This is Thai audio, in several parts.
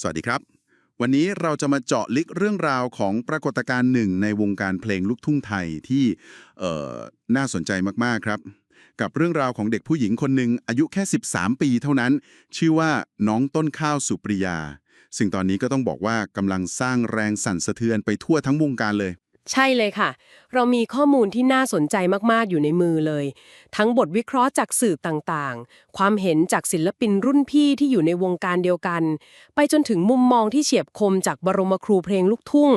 สวัสดีครับ วันนี้เราจะมาเจาะลึกเรื่องราวของปรากฏการณ์หนึ่งในวงการเพลงลูกทุ่งไทยที่น่าสนใจมากๆครับ กับเรื่องราวของเด็กผู้หญิงคนหนึ่งอายุแค่ 13 ปีเท่านั้น ชื่อว่าน้องต้นข้าวสุปริยา ซึ่งตอนนี้ก็ต้องบอกว่ากำลังสร้างแรงสั่นสะเทือนไปทั่วทั้งวงการเลย ใช่เลยค่ะ เรามีข้อมูลที่น่าสนใจมากๆอยู่ในมือเลย ทั้งบทวิเคราะห์จากสื่อต่างๆ ความเห็นจากศิลปินรุ่นพี่ที่อยู่ในวงการเดียวกัน ไปจนถึงมุมมองที่เฉียบคมจากบรมครูเพลงลูกทุ่ง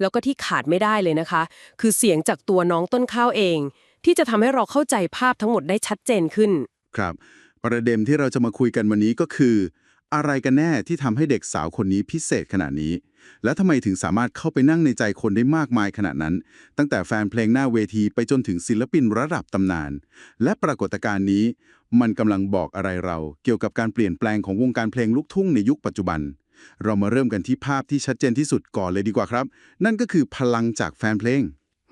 แล้วก็ที่ขาดไม่ได้เลยนะคะ คือเสียงจากตัวน้องต้นข้าวเอง ที่จะทำให้เราเข้าใจภาพทั้งหมดได้ชัดเจนขึ้น ครับ ประเด็นที่เราจะมาคุยกันวันนี้ก็คือ อะไรกันแน่ที่ทำให้เด็กสาวคนนี้พิเศษขนาดนี้ และทำไมถึงสามารถเข้าไปนั่งในใจคนได้มากมายขนาดนั้น ตั้งแต่แฟนเพลงหน้าเวทีไปจนถึงศิลปินระดับตำนาน และปรากฏการณ์นี้ มันกำลังบอกอะไรเรา เกี่ยวกับการเปลี่ยนแปลงของวงการเพลงลูกทุ่งในยุคปัจจุบัน เรามาเริ่มกันที่ภาพที่ชัดเจนที่สุดก่อนเลยดีกว่าครับ นั่นก็คือพลังจากแฟนเพลง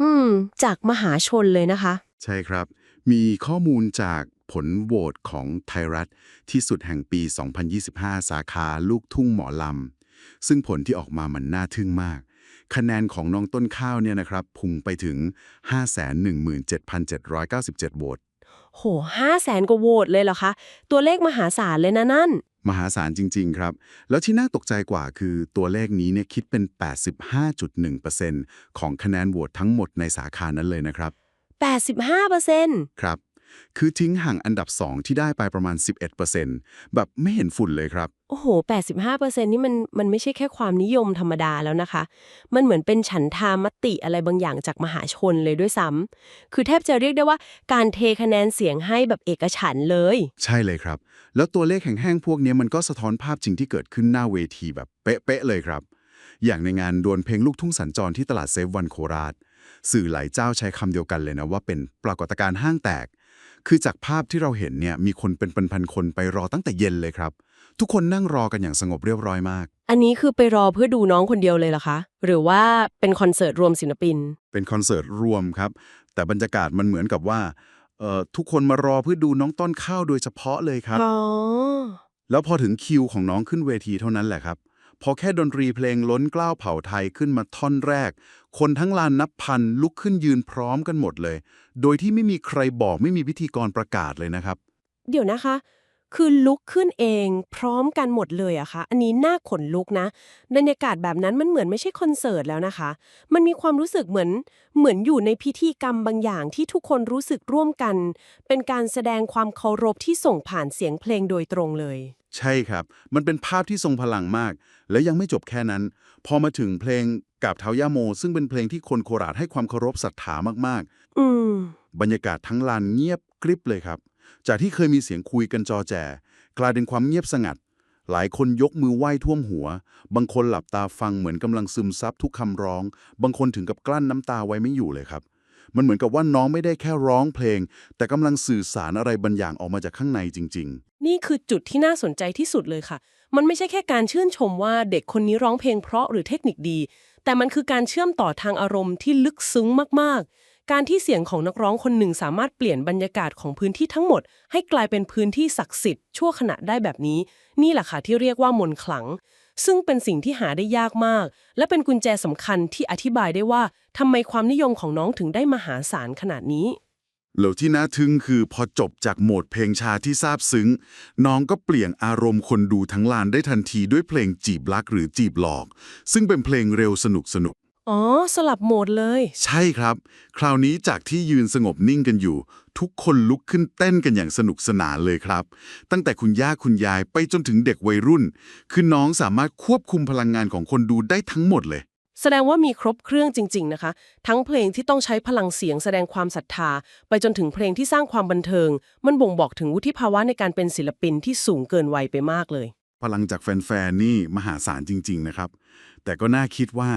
อืม จากมหาชนเลยนะคะ ใช่ครับ มีข้อมูลจากผลโหวตของไทยรัฐที่สุดแห่งปี 2025 สาขาลูกทุ่งหมอลำ ซึ่งผลที่ออกมามันน่าทึ่งมาก คะแนนของน้องต้นข้าวเนี่ยนะครับพุ่งไปถึง 517,797โหวตโหห้าแสนกว่าโหวตเลยเหรอคะ ตัวเลขมหาศาลเลยนะนั่น มหาศาลจริง ๆ ครับ แล้วที่น่าตกใจกว่าคือตัวเลขนี้เนี่ยคิดเป็น 85.1%ของคะแนนโหวตทั้งหมดในสาขานั้นเลยนะครับ 85เปอร์เซ็นต์ครับ คือทิ้งห่างอันดับ 2 ที่ได้ไปประมาณ 11%แบบไม่เห็นฝุ่นเลยครับ โอ้โห 85%นี่มันมันไม่ใช่แค่ความนิยมธรรมดาแล้วนะคะ มันเหมือนเป็นฉันทามติอะไรบางอย่างจากมหาชนเลยด้วยซ้ำ คือแทบจะเรียกได้ว่าการเทคะแนนเสียงให้แบบเอกฉันท์เลย ใช่เลยครับ แล้วตัวเลขแห้งๆพวกเนี้ยมันก็สะท้อนภาพจริงที่เกิดขึ้นหน้าเวทีแบบเป๊ะๆเลยครับ อย่างในงานดวลเพลงลูกทุ่งสัญจรที่ตลาดเซฟวันโคราชสื่อหลายเจ้าใช้คำเดียวกันเลยนะว่าเป็นปรากฏการณ์ห้างแตก คือจากภาพที่เราเห็นเนี่ยมีคนเป็นพันๆคนไปรอตั้งแต่เย็นเลยครับ ทุกคนนั่งรอกันอย่างสงบเรียบร้อยมาก อันนี้คือไปรอเพื่อดูน้องคนเดียวเลยเหรอคะ หรือว่าเป็นคอนเสิร์ตรวมศิลปิน เป็นคอนเสิร์ตรวมครับ แต่บรรยากาศมันเหมือนกับว่าเอ่อทุกคนมารอเพื่อดูน้องต้นข้าวโดยเฉพาะเลยครับ อ๋อ แล้วพอถึงคิวของน้องขึ้นเวทีเท่านั้นแหละครับ พอแค่ดนตรีเพลงล้นกล้าวเผ่าไทยขึ้นมาท่อนแรก คนทั้งลานนับพันลุกขึ้นยืนพร้อมกันหมดเลย โดยที่ไม่มีใครบอกไม่มีพิธีกรประกาศเลยนะครับ เดี๋ยวนะคะ คือลุกขึ้นเองพร้อมกันหมดเลยอะคะ อันนี้น่าขนลุกนะบรรยากาศแบบนั้นมันเหมือนไม่ใช่คอนเสิร์ตแล้วนะคะ มันมีความรู้สึกเหมือนเหมือนอยู่ในพิธีกรรมบางอย่างที่ทุกคนรู้สึกร่วมกัน เป็นการแสดงความเคารพที่ส่งผ่านเสียงเพลงโดยตรงเลย ใช่ครับ มันเป็นภาพที่ทรงพลังมาก และยังไม่จบแค่นั้น พอมาถึงเพลงกาบเท้าย่าโม ซึ่งเป็นเพลงที่คนโคราชให้ความเคารพศรัทธามากอืมๆบรรยากาศทั้งลานเงียบกริบเลยครับ จากที่เคยมีเสียงคุยกันจอแจ กลายเป็นความเงียบสงัด หลายคนยกมือไหว้ท่วมหัว บางคนหลับตาฟังเหมือนกำลังซึมซับทุกคำร้อง บางคนถึงกับกลั้นน้ำตาไว้ไม่อยู่เลยครับ มันเหมือนกับว่าน้องไม่ได้แค่ร้องเพลง แต่กำลังสื่อสารอะไรบางอย่างออกมาจากข้างในจริงๆนี่คือจุดที่น่าสนใจที่สุดเลยค่ะ มันไม่ใช่แค่การชื่นชมว่าเด็กคนนี้ร้องเพลงเพราะหรือเทคนิคดี แต่มันคือการเชื่อมต่อทางอารมณ์ที่ลึกซึ้งมากๆ การที่เสียงของนักร้องคนหนึ่งสามารถเปลี่ยนบรรยากาศของพื้นที่ทั้งหมด ให้กลายเป็นพื้นที่ศักดิ์สิทธิ์ชั่วขณะได้แบบนี้ นี่แหละค่ะที่เรียกว่ามนต์ขลัง ซึ่งเป็นสิ่งที่หาได้ยากมาก และเป็นกุญแจสำคัญที่อธิบายได้ว่าทำไมความนิยมของน้องถึงได้มหาศาลขนาดนี้ แล้วที่น่าทึ่งคือพอจบจากโหมดเพลงชาที่ซาบซึ้ง น้องก็เปลี่ยนอารมณ์คนดูทั้งลานได้ทันทีด้วยเพลงจีบรักหรือจีบหลอก ซึ่งเป็นเพลงเร็วสนุกสนุก อ๋อ สลับโหมดเลย ใช่ครับ คราวนี้จากที่ยืนสงบนิ่งกันอยู่ ทุกคนลุกขึ้นเต้นกันอย่างสนุกสนานเลยครับ ตั้งแต่คุณย่าคุณยายไปจนถึงเด็กวัยรุ่น คือน้องสามารถควบคุมพลังงานของคนดูได้ทั้งหมดเลย แสดงว่ามีครบเครื่องจริง ๆ นะคะ ทั้งเพลงที่ต้องใช้พลังเสียงแสดงความศรัทธา ไปจนถึงเพลงที่สร้างความบันเทิง มันบ่งบอกถึงวุฒิภาวะในการเป็นศิลปินที่สูงเกินวัยไปมากเลย พลังจากแฟนๆนี่มหาศาลจริง ๆ นะครับ แต่ก็น่าคิดว่า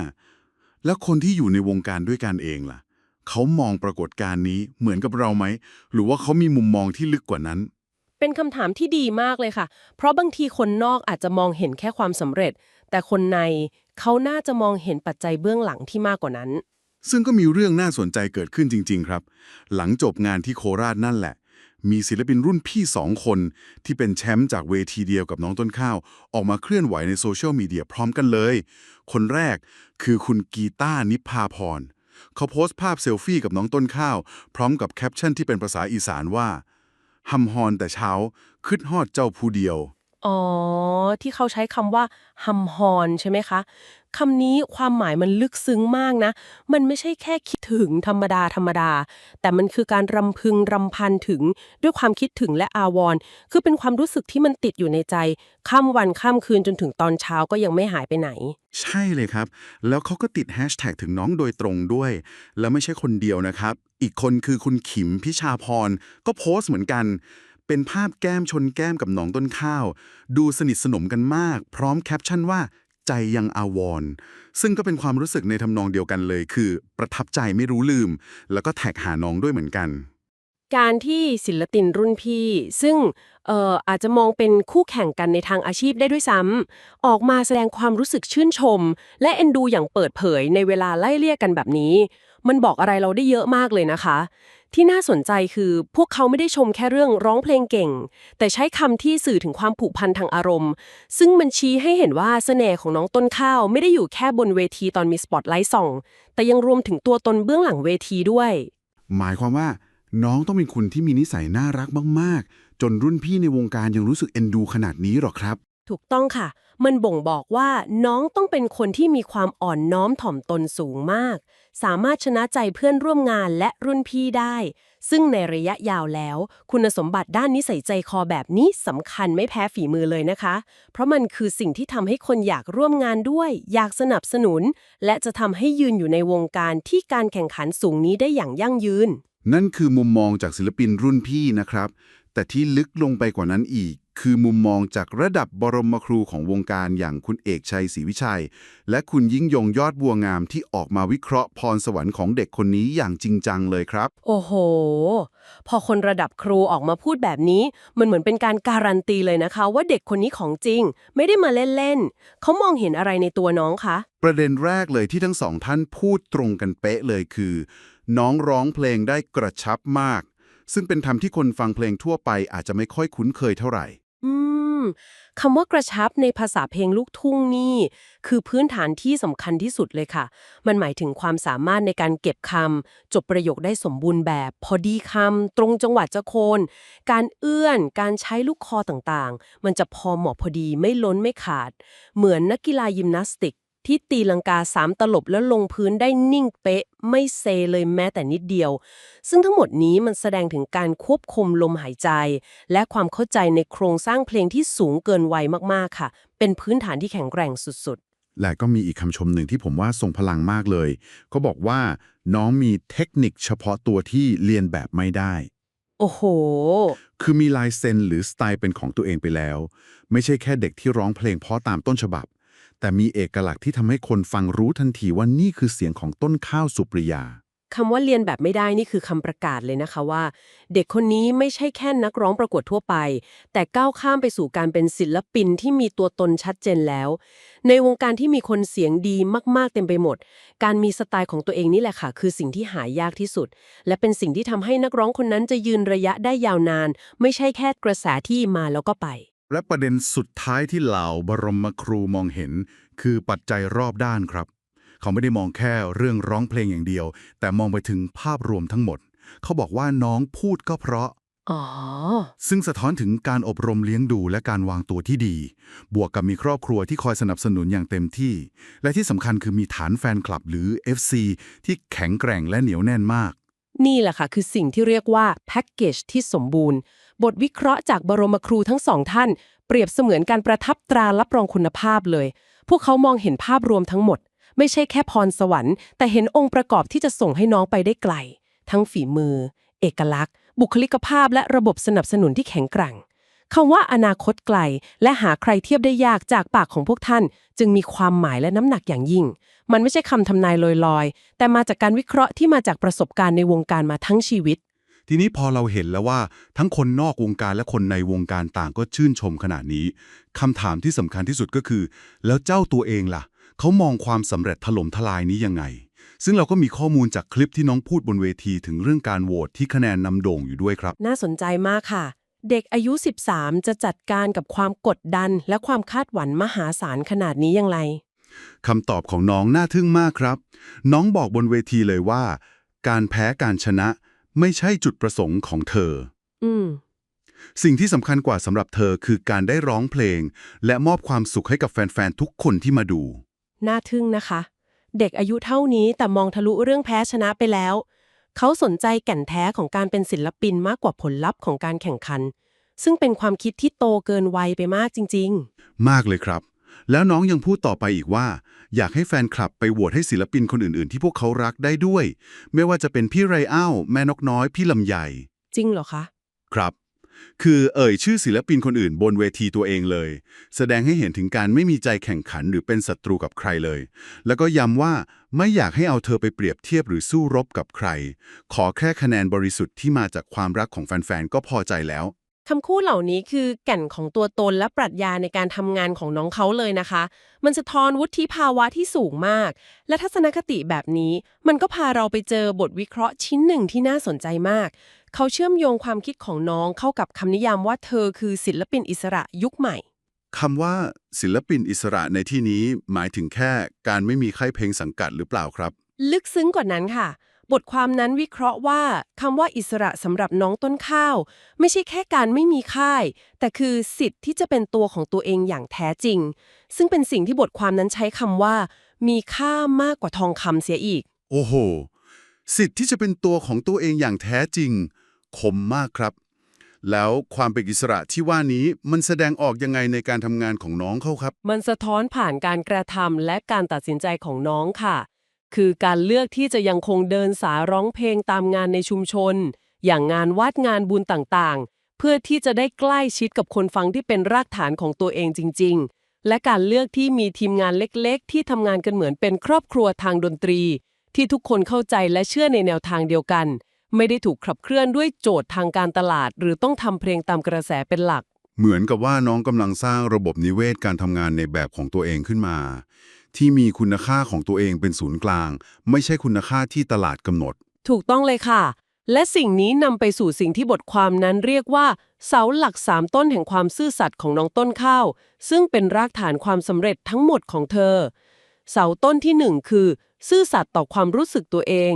แล้วคนที่อยู่ในวงการด้วยกันเองล่ะ เขามองปรากฏการณ์นี้เหมือนกับเราไหม หรือว่าเขามีมุมมองที่ลึกกว่านั้น เป็นคำถามที่ดีมากเลยค่ะ เพราะบางทีคนนอกอาจจะมองเห็นแค่ความสำเร็จ แต่คนในเขาน่าจะมองเห็นปัจจัยเบื้องหลังที่มากกว่านั้น ซึ่งก็มีเรื่องน่าสนใจเกิดขึ้นจริง ๆ ครับ หลังจบงานที่โคราชนั่นแหละ มีศิลปินรุ่นพี่สองคน ที่เป็นแชมป์จากเวทีเดียวกับน้องต้นข้าว ออกมาเคลื่อนไหวในโซเชียลมีเดียพร้อมกันเลย คนแรกคือคุณกีตานิพพาพร เขาโพสต์ภาพเซลฟี่กับน้องต้นข้าว พร้อมกับแคปชั่นที่เป็นภาษาอีสานว่าหำฮอนแต่เช้าคืดฮอดเจ้าผู้เดียว อ๋อ ที่เขาใช้คำว่าฮัมฮอนใช่ไหมคะคำนี้ความหมายมันลึกซึ้งมากนะ มันไม่ใช่แค่คิดถึงธรรมดาธรรมดา แต่มันคือการรำพึงรำพันถึงด้วยความคิดถึงและอาวรณ์คือเป็นความรู้สึกที่มันติดอยู่ในใจข้ามวันข้ามคืนจนถึงตอนเช้าก็ยังไม่หายไปไหน ใช่เลยครับ แล้วเขาก็ติดแฮชแท็กถึงน้องโดยตรงด้วย แล้วไม่ใช่คนเดียวนะครับ อีกคนคือคุณขิมพิชาพรก็โพสต์เหมือนกันเป็นภาพแก้มชนแก้มกับน้องต้นข้าว ดูสนิทสนมกันมาก พร้อมแคปชั่นว่า ใจยังอาวร ซึ่งก็เป็นความรู้สึกในทำนองเดียวกันเลย คือ ประทับใจไม่รู้ลืม แล้วก็แท็กหาน้องด้วยเหมือนกัน การที่ศิลปินรุ่นพี่ ซึ่งเอออาจจะมองเป็นคู่แข่งกันในทางอาชีพได้ด้วยซ้ำออกมาแสดงความรู้สึกชื่นชม และเอ็นดูอย่างเปิดเผยในเวลาไล่เลี่ยกันแบบนี้ มันบอกอะไรเราได้เยอะมากเลยนะคะ ที่น่าสนใจคือพวกเขาไม่ได้ชมแค่เรื่องร้องเพลงเก่ง แต่ใช้คำที่สื่อถึงความผูกพันทางอารมณ์ ซึ่งมันชี้ให้เห็นว่าเสน่ห์ของน้องต้นข้าวไม่ได้อยู่แค่บนเวทีตอนมีสปอตไลท์ส่อง แต่ยังรวมถึงตัวตนเบื้องหลังเวทีด้วย หมายความว่าน้องต้องเป็นคนที่มีนิสัยน่ารักมาก ๆ จนรุ่นพี่ในวงการยังรู้สึกเอ็นดูขนาดนี้หรอครับ ถูกต้องค่ะ มันบ่งบอกว่าน้องต้องเป็นคนที่มีความอ่อนน้อมถ่อมตนสูงมาก สามารถชนะใจเพื่อนร่วมงานและรุ่นพี่ได้ ซึ่งในระยะยาวแล้ว คุณสมบัติด้านนิสัยใจคอแบบนี้สำคัญไม่แพ้ฝีมือเลยนะคะ เพราะมันคือสิ่งที่ทำให้คนอยากร่วมงานด้วย อยากสนับสนุน และจะทำให้ยืนอยู่ในวงการที่การแข่งขันสูงนี้ได้อย่างยั่งยืน นั่นคือมุมมองจากศิลปินรุ่นพี่นะครับ แต่ที่ลึกลงไปกว่านั้นอีก คือมุมมองจากระดับบรมครูของวงการอย่างคุณเอกชัยศรีวิชัย และคุณยิ่งยงยอดบัวงามที่ออกมาวิเคราะห์พรสวรรค์ของเด็กคนนี้อย่างจริงจังเลยครับ โอ้โห พอคนระดับครูออกมาพูดแบบนี้ มันเหมือนเป็นการการันตีเลยนะคะ ว่าเด็กคนนี้ของจริง ไม่ได้มาเล่นๆเขามองเห็นอะไรในตัวน้องคะประเด็นแรกเลยที่ทั้งสองท่านพูดตรงกันเป๊ะเลยคือ น้องร้องเพลงได้กระชับมากซึ่งเป็นธรรมที่คนฟังเพลงทั่วไปอาจจะไม่ค่อยคุ้นเคยเท่าไหร่อืม คำว่ากระชับในภาษาเพลงลูกทุ่งนี่ คือพื้นฐานที่สำคัญที่สุดเลยค่ะ มันหมายถึงความสามารถในการเก็บคำจบประโยคได้สมบูรณ์แบบ พอดีคำตรงจังหวะจะโคน การเอื้อน การใช้ลูกคอต่างๆ มันจะพอเหมาะพอดีไม่ล้นไม่ขาด เหมือนนักกีฬายิมนาสติก ที่ตีลังกาสามตลบแล้วลงพื้นได้นิ่งเป๊ะ ไม่เซเลยแม้แต่นิดเดียว ซึ่งทั้งหมดนี้มันแสดงถึงการควบคุมลมหายใจ และความเข้าใจในโครงสร้างเพลงที่สูงเกินวัยมากๆค่ะ เป็นพื้นฐานที่แข็งแกร่งสุดและก็มีอีกคำชมหนึ่งที่ผมว่าทรงพลังมากเลยเขาบอกว่าน้องมีเทคนิคเฉพาะตัวที่เรียนแบบไม่ได้ๆโอ้โห คือมีลายเซ็นหรือสไตล์เป็นของตัวเองไปแล้ว ไม่ใช่แค่เด็กที่ร้องเพลงเพราะตามต้นฉบับ แต่มีเอกลักษณ์ที่ทำให้คนฟังรู้ทันทีว่านี่คือเสียงของต้นข้าวสุปริยาคำว่าเรียนแบบไม่ได้นี่คือคำประกาศเลยนะคะว่า เด็กคนนี้ไม่ใช่แค่นักร้องประกวดทั่วไป แต่ก้าวข้ามไปสู่การเป็นศิลปินที่มีตัวตนชัดเจนแล้ว ในวงการที่มีคนเสียงดีมากๆเต็มไปหมด การมีสไตล์ของตัวเองนี่แหละค่ะ คือสิ่งที่หายากที่สุด และเป็นสิ่งที่ทำให้นักร้องคนนั้นจะยืนระยะได้ยาวนาน ไม่ใช่แค่กระแสที่มาแล้วก็ไป และประเด็นสุดท้ายที่เหล่าบรมครูมองเห็น คือปัจจัยรอบด้านครับ เขาไม่ได้มองแค่เรื่องร้องเพลงอย่างเดียว แต่มองไปถึงภาพรวมทั้งหมด เขาบอกว่าน้องพูดก็เพราะ อ๋อ ซึ่งสะท้อนถึงการอบรมเลี้ยงดูและการวางตัวที่ดี บวกกับมีครอบครัวที่คอยสนับสนุนอย่างเต็มที่ และที่สำคัญคือมีฐานแฟนคลับหรือ FC ที่แข็งแกร่งและเหนียวแน่นมาก นี่แหละค่ะคือสิ่งที่เรียกว่าแพ็กเกจที่สมบูรณ์ บทวิเคราะห์จากบรมครูทั้งสองท่าน เปรียบเสมือนการประทับตรารับรองคุณภาพเลย พวกเขามองเห็นภาพรวมทั้งหมด ไม่ใช่แค่พรสวรรค์ แต่เห็นองค์ประกอบที่จะส่งให้น้องไปได้ไกล ทั้งฝีมือ เอกลักษณ์ บุคลิกภาพ และระบบสนับสนุนที่แข็งแกร่งคำว่าอนาคตไกล และหาใครเทียบได้ยากจากปากของพวกท่าน จึงมีความหมายและน้ำหนักอย่างยิ่ง มันไม่ใช่คำทำนายลอยๆ แต่มาจากการวิเคราะห์ที่มาจากประสบการณ์ในวงการมาทั้งชีวิต ทีนี้พอเราเห็นแล้วว่าทั้งคนนอกวงการและคนในวงการต่างก็ชื่นชมขนาดนี้คำถามที่สำคัญที่สุดก็คือ แล้วเจ้าตัวเองล่ะ เขามองความสำเร็จถล่มทลายนี้ยังไง ซึ่งเราก็มีข้อมูลจากคลิปที่น้องพูดบนเวทีถึงเรื่องการโหวตที่คะแนนนำโด่งอยู่ด้วยครับ น่าสนใจมากค่ะ เด็กอายุ 13 จะจัดการกับความกดดัน และความคาดหวังมหาศาลขนาดนี้อย่างไรคำตอบของน้องน่าทึ่งมากครับ น้องบอกบนเวทีเลยว่า การแพ้การชนะ ไม่ใช่จุดประสงค์ของเธอ อืม สิ่งที่สำคัญกว่าสำหรับเธอคือการได้ร้องเพลง และมอบความสุขให้กับแฟน ๆ ทุกคนที่มาดู น่าทึ่งนะคะ เด็กอายุเท่านี้แต่มองทะลุเรื่องแพ้ชนะไปแล้ว เขาสนใจแก่นแท้ของการเป็นศิลปินมากกว่าผลลัพธ์ของการแข่งขัน ซึ่งเป็นความคิดที่โตเกินวัยไปมากจริงมากเลยครับ แล้วน้องยังพูดต่อไปอีกว่า อยากให้แฟนคลับไปโหวตให้ศิลปินคนอื่น ๆ ที่พวกเขารักได้ด้วย ไม่ว่าจะเป็นพี่ไรอ้าวแม่นกน้อย พี่ลำใหญ่ๆจริงเหรอคะ ครับ คือเอ่ยชื่อศิลปินคนอื่นบนเวทีตัวเองเลย แสดงให้เห็นถึงการไม่มีใจแข่งขันหรือเป็นศัตรูกับใครเลย แล้วก็ย้ำว่าไม่อยากให้เอาเธอไปเปรียบเทียบหรือสู้รบกับใคร ขอแค่คะแนนบริสุทธิ์ที่มาจากความรักของแฟน ๆ ก็พอใจแล้ว คำคู่เหล่านี้คือแก่นของตัวตนและปรัชญาในการทำงานของน้องเขาเลยนะคะ มันสะท้อนวุฒิภาวะที่สูงมาก และทัศนคติแบบนี้ มันก็พาเราไปเจอบทวิเคราะห์ชิ้นหนึ่งที่น่าสนใจมาก เขาเชื่อมโยงความคิดของน้องเข้ากับคำนิยามว่าเธอคือศิลปินอิสระยุคใหม่คำว่าศิลปินอิสระในที่นี้หมายถึงแค่การไม่มีค่ายเพลงสังกัดหรือเปล่าครับ ลึกซึ้งกว่านั้นค่ะ บทความนั้นวิเคราะห์ว่าคำว่าอิสระสำหรับน้องต้นข้าว ไม่ใช่แค่การไม่มีค่าย แต่คือสิทธิ์ที่จะเป็นตัวของตัวเองอย่างแท้จริง ซึ่งเป็นสิ่งที่บทความนั้นใช้คำว่า มีค่ามากกว่าทองคำเสียอีก โอ้โห สิทธิ์ที่จะเป็นตัวของตัวเองอย่างแท้จริง คมมากครับ แล้วความเป็นอิสระที่ว่านี้มันแสดงออกยังไงในการทำงานของน้องเขาครับ มันสะท้อนผ่านการกระทำและการตัดสินใจของน้องค่ะ คือการเลือกที่จะยังคงเดินสายร้องเพลงตามงานในชุมชน อย่างงานวัดงานบุญต่างๆ เพื่อที่จะได้ใกล้ชิดกับคนฟังที่เป็นรากฐานของตัวเองจริง ๆ และการเลือกที่มีทีมงานเล็กๆ ที่ทำงานกันเหมือนเป็นครอบครัวทางดนตรี ที่ทุกคนเข้าใจและเชื่อในแนวทางเดียวกัน ไม่ได้ถูกขับเคลื่อนด้วยโจทย์ทางการตลาด หรือต้องทำเพลงตามกระแสเป็นหลัก เหมือนกับว่าน้องกำลังสร้างระบบนิเวศการทำงานในแบบของตัวเองขึ้นมา ที่มีคุณค่าของตัวเองเป็นศูนย์กลาง ไม่ใช่คุณค่าที่ตลาดกำหนด ถูกต้องเลยค่ะ และสิ่งนี้นำไปสู่สิ่งที่บทความนั้นเรียกว่า เสาหลักสามต้นแห่งความซื่อสัตย์ของน้องต้นข้าว ซึ่งเป็นรากฐานความสำเร็จทั้งหมดของเธอ เสาต้นที่หนึ่งคือ ซื่อสัตย์ต่อความรู้สึกตัวเอง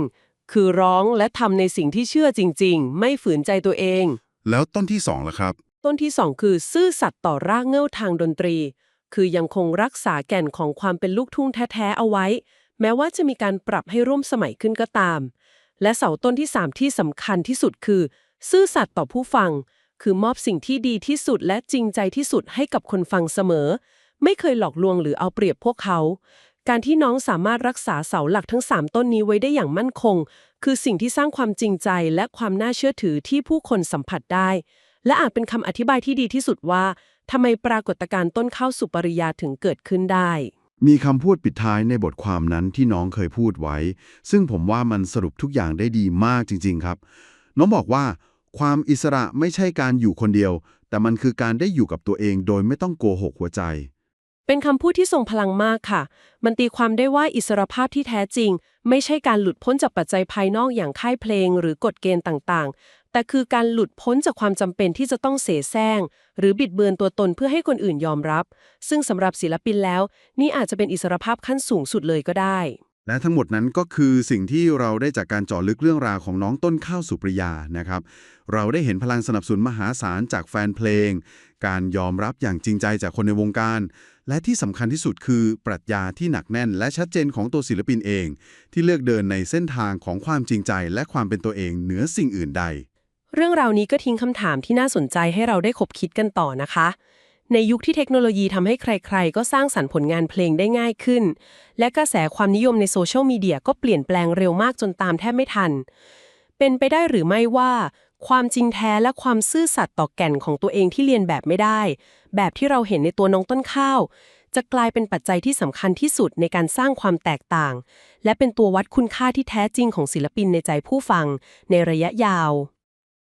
คือร้องและทำในสิ่งที่เชื่อจริง ๆ ไม่ฝืนใจตัวเอง แล้วต้นที่สองล่ะครับ ต้นที่สองคือ ซื่อสัตย์ต่อรากเหง้าทางดนตรี คือยังคงรักษาแก่นของความเป็นลูกทุ่งแท้ๆเอาไว้ แม้ว่าจะมีการปรับให้ร่วมสมัยขึ้นก็ตาม และเสาต้นที่สามที่สำคัญที่สุดคือ ซื่อสัตย์ต่อผู้ฟัง คือมอบสิ่งที่ดีที่สุดและจริงใจที่สุดให้กับคนฟังเสมอ ไม่เคยหลอกลวงหรือเอาเปรียบพวกเขา การที่น้องสามารถรักษาเสาหลักทั้ง 3 ต้นนี้ไว้ได้อย่างมั่นคง คือสิ่งที่สร้างความจริงใจและความน่าเชื่อถือที่ผู้คนสัมผัสได้และอาจเป็นคำอธิบายที่ดีที่สุดว่า ทำไมปรากฏการณ์ต้นข้าวสุปริยาถึงเกิดขึ้นได้ มีคำพูดปิดท้ายในบทความนั้นที่น้องเคยพูดไว้ ซึ่งผมว่ามันสรุปทุกอย่างได้ดีมากจริง ๆ ครับ น้องบอกว่า ความอิสระไม่ใช่การอยู่คนเดียว แต่มันคือการได้อยู่กับตัวเองโดยไม่ต้องโกหกหัวใจ เป็นคำพูดที่ทรงพลังมากค่ะ มันตีความได้ว่าอิสรภาพที่แท้จริง ไม่ใช่การหลุดพ้นจากปัจจัยภายนอกอย่างค่ายเพลง หรือกฎเกณฑ์ต่างๆ แต่คือการหลุดพ้นจากความจำเป็นที่จะต้องเสแสร้งหรือบิดเบือนตัวตนเพื่อให้คนอื่นยอมรับ ซึ่งสำหรับศิลปินแล้ว นี่อาจจะเป็นอิสรภาพขั้นสูงสุดเลยก็ได้ และทั้งหมดนั้นก็คือสิ่งที่เราได้จากการเจาะลึกเรื่องราวของน้องต้นข้าวสุปริยานะครับ เราได้เห็นพลังสนับสนุนมหาศาลจากแฟนเพลง การยอมรับอย่างจริงใจจากคนในวงการ และที่สำคัญที่สุดคือปรัชญาที่หนักแน่น และชัดเจนของตัวศิลปินเอง ที่เลือกเดินในเส้นทางของความจริงใจ และความเป็นตัวเองเหนือสิ่งอื่นใด เรื่องราวนี้ก็ทิ้งคำถามที่น่าสนใจให้เราได้คบคิดกันต่อนะคะ ในยุคที่เทคโนโลยีทำให้ใครๆ ก็สร้างสรรค์ผลงานเพลงได้ง่ายขึ้น และกระแสความนิยมในโซเชียลมีเดียก็เปลี่ยนแปลงเร็วมากจนตามแทบไม่ทัน เป็นไปได้หรือไม่ว่า ความจริงแท้และความซื่อสัตย์ต่อแก่นของตัวเองที่เรียนแบบไม่ได้ แบบที่เราเห็นในตัวน้องต้นข้าว จะกลายเป็นปัจจัยที่สำคัญที่สุดในการสร้างความแตกต่าง และเป็นตัววัดคุณค่าที่แท้จริงของศิลปินในใจผู้ฟัง ในระยะยาว